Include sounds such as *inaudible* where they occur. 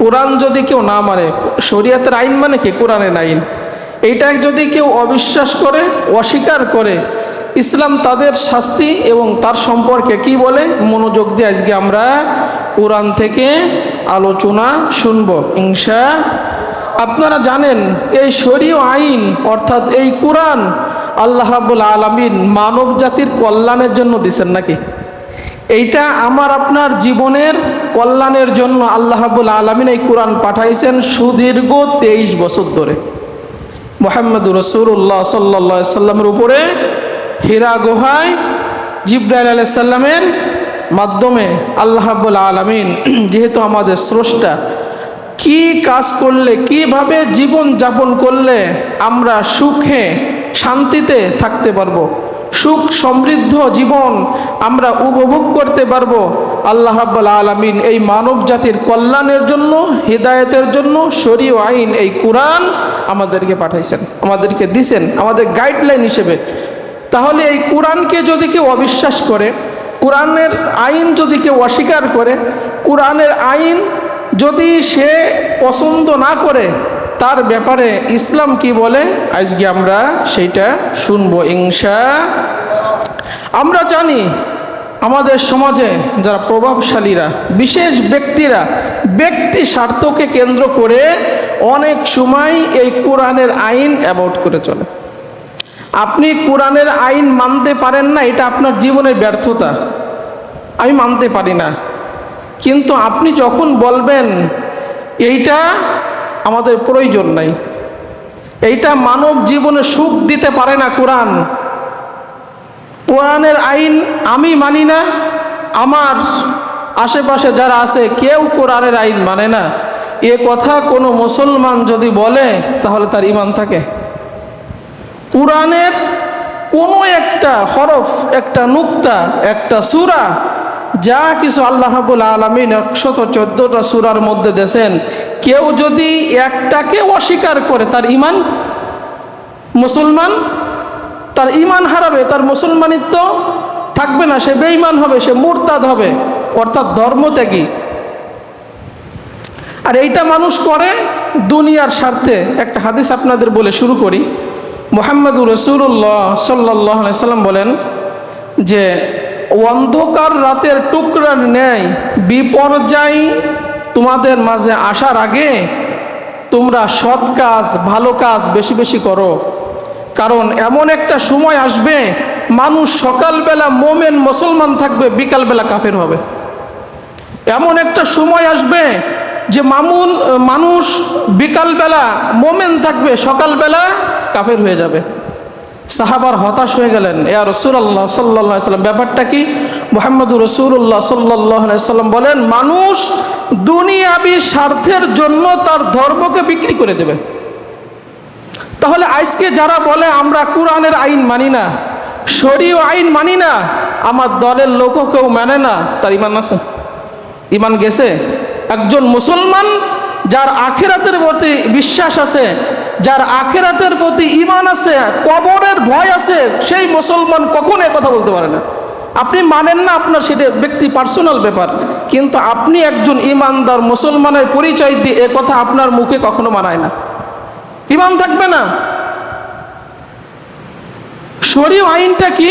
কোরআন যদি কেউ না মানে শরিয়াতের আইন মানে কি? কোরআনের আইন। এইটা যদি কেউ অবিশ্বাস করে, অস্বীকার করে, ইসলাম তাদের শাস্তি এবং তার সম্পর্কে কি বলে? মনোযোগ দিয়ে আজকে আমরা কোরআন থেকে আলোচনা শুনব ইংসা আপনারা জানেন, এই শরীয় আইন অর্থাৎ এই কোরআন আল্লাহ রাব্বুল আলমিন মানব জাতির কল্যাণের জন্য দিছেন নাকি? এইটা আমার আপনার জীবনের কল্যাণের জন্য আল্লাহ রাব্বুল আলমিন এই কোরআন পাঠাইছেন সুদীর্ঘ তেইশ বছর ধরে। মোহাম্মদ রসুল্লাহ সাল্লা সাল্লামের উপরে হীরা গুহায় জিব্রাইল আলাইসাল্লামের মাধ্যমে আল্লাহ রাব্বুল আলমিন *clears throat* যেহেতু আমাদের স্রষ্টা, কি কাজ করলে, কীভাবে জীবন যাপন করলে আমরা সুখে, শান্তিতে থাকতে পারব? সুখ সমৃদ্ধ জীবন আমরা উপভোগ করতে পারব। আল্লাহ রাব্বুল আলমিন এই মানব জাতির কল্যাণের জন্য, হৃদায়তের জন্য শরীয় আইন এই কোরআন আমাদেরকে পাঠাইছেন, আমাদেরকে দিছেন, আমাদের গাইডলাইন হিসেবে। তাহলে এই কোরআনকে যদি কেউ অবিশ্বাস করে, কোরআনের আইন যদি কেউ অস্বীকার করে, কোরআনের আইন যদি সে পছন্দ না করে তার ব্যাপারে ইসলাম কি বলে? আজকে আমরা সেইটা শুনব ইংসা আমরা জানি আমাদের সমাজে যারা প্রভাবশালীরা, বিশেষ ব্যক্তিরা, ব্যক্তি স্বার্থকে কেন্দ্র করে অনেক সময় এই কোরআনের আইন অ্যাভয়েড করে চলে। আপনি কোরআনের আইন মানতে পারেন না, এটা আপনার জীবনের ব্যর্থতা। আমি মানতে পারি না। কিন্তু আপনি যখন বলবেন, এইটা আমাদের প্রয়োজন নাই। এইটা মানব জীবনে সুখ দিতে পারে না কোরআন। কোরআনের আইন আমি মানি না, আমার আশেপাশে যারা আছে কেউ কোরআনের আইন মানে না। এ কথা কোনো মুসলমান যদি বলে, তাহলে তার ইমান থাকে। কোরআনের কোনো একটা হরফ, একটা নুক্তা, একটা সুরা, যা কিছু আল্লাহ হাবুল আলমিন একশত চোদ্দোটা সুরার মধ্যে দেন কেউ যদি একটাকে অস্বীকার করে, তার ইমান মুসলমান, তার ইমান হারাবে, তার মুসলমানিত্ব থাকবে না, সে বেঈমান হবে, সে মুরতাদ হবে, অর্থাৎ ধর্মত্যাগী। আর এইটা মানুষ করে দুনিয়ার স্বার্থে। একটা হাদিস আপনাদের বলে শুরু করি। মোহাম্মদুর রসুল্লাহ সাল্লাহ সাল্লাম বলেন যে, অন্ধকার রাতের টুকরার ন্যায় বিপর্যয় তোমাদের মাঝে আসার আগে তোমরা সৎ কাজ, ভালো কাজ বেশি বেশি করো। কারণ এমন একটা সময় আসবে, মানুষ সকালবেলা মোমেন মুসলমান থাকবে, বিকালবেলা কাফের হবে। এমন একটা সময় আসবে যে মামুন, মানুষ বিকালবেলা মোমেন থাকবে, সকালবেলা কাফের হয়ে যাবে। সাহাবার হতাশ হয়ে গেলেন এয়া রসুল্লাহ সাল্লাহ সাল্লাম, ব্যাপারটা কি? মোহাম্মদুর রসুল্লাহ সাল্লাহ সাল্লাম বলেন, মানুষ দুনিয়াবি স্বার্থের জন্য তার ধর্মকে বিক্রি করে দেবে। তাহলে আজকে যারা বলে, আমরা কোরআনের আইন মানি না, শরীয় আইন মানি না, আমার দলের লোকও কেউ মানে না, তার ইমান আছে? ইমান গেছে? একজন মুসলমান যার আখেরাতের প্রতি বিশ্বাস আছে যার আখেরাতের প্রতি ইমান আছে, কবরের ভয় আছে, সেই মুসলমান কখন কথা বলতে পারে না। আপনি মানেন না আপনার সেটা ব্যক্তি পার্সোনাল ব্যাপার, কিন্তু আপনি একজন ইমানদার মুসলমানের পরিচয় দিয়ে এ কথা আপনার মুখে কখনো মানায় না। ইমান থাকবে না। শরীয় আইনটা কি?